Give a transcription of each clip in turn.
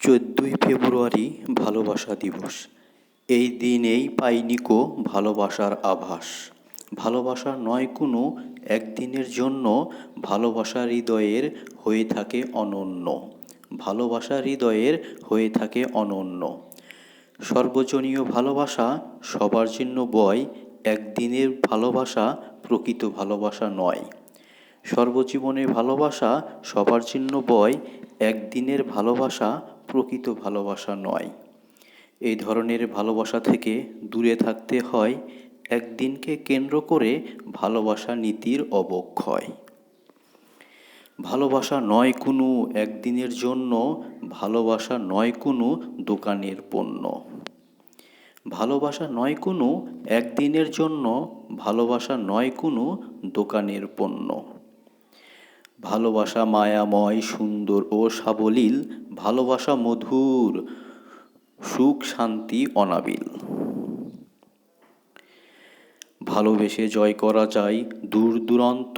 চোদ্দোই ফেব্রুয়ারি ভালোবাসা দিবস। এই দিনেই পাইনিকো ভালোবাসার আভাস। ভালোবাসা নয় কোনো, একদিনের জন্য ভালোবাসা হৃদয়ের হয়ে থাকে অনন্য। ভালোবাসা হৃদয়ের হয়ে থাকে অনন্য। সর্বজনীয় ভালোবাসা, সবার জন্য বয়, একদিনের ভালোবাসা প্রকৃত ভালোবাসা নয়। সর্বজীবনের ভালোবাসা, সবার জন্য বয়, একদিনের ভালোবাসা প্রকৃত ভালোবাসা নয়। এই ধরনের ভালোবাসা থেকে দূরে থাকতে হয়, একদিনকে কেন্দ্র করে ভালোবাসা নীতির অবক্ষয়। ভালোবাসা নয় কোনো একদিনের জন্য, ভালোবাসা নয় কোনো দোকানের পণ্য। ভালোবাসা নয় কোনো একদিনের জন্য, ভালোবাসা নয় কোনো দোকানের পণ্য। ভালোবাসা মায়াময়, সুন্দর ও সাবলীল ভালোবাসা মধুর, সুখ, শান্তি, অনাবিল। ভালোবেসে জয় করা যায় দূর দূরান্ত।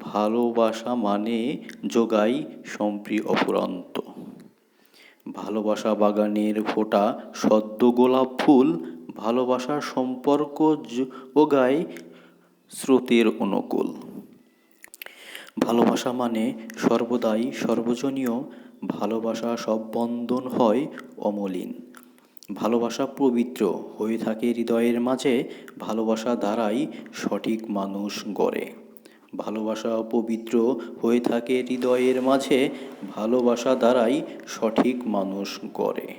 ভালোবাসা মানে যোগাই সম্প্রিয় অফুরন্ত ভালোবাসা বাগানের ফোটা, সদ্য গোলাপ ফুল। ভালোবাসার সম্পর্ক যোগায় স্রোতের অনুকূল। ভালোবাসা মানে সর্বদাই সর্বজনীয়, ভালোবাসা সব বন্ধন হয় অমলিন। ভালোবাসা পবিত্র, হয়ে থাকে হৃদয়ের মাঝে, ভালোবাসা দ্বারাই সঠিক মানুষ গড়ে। ভালোবাসা পবিত্র, হয়ে থাকে হৃদয়ের মাঝে, ভালোবাসা দ্বারাই সঠিক মানুষ গড়ে।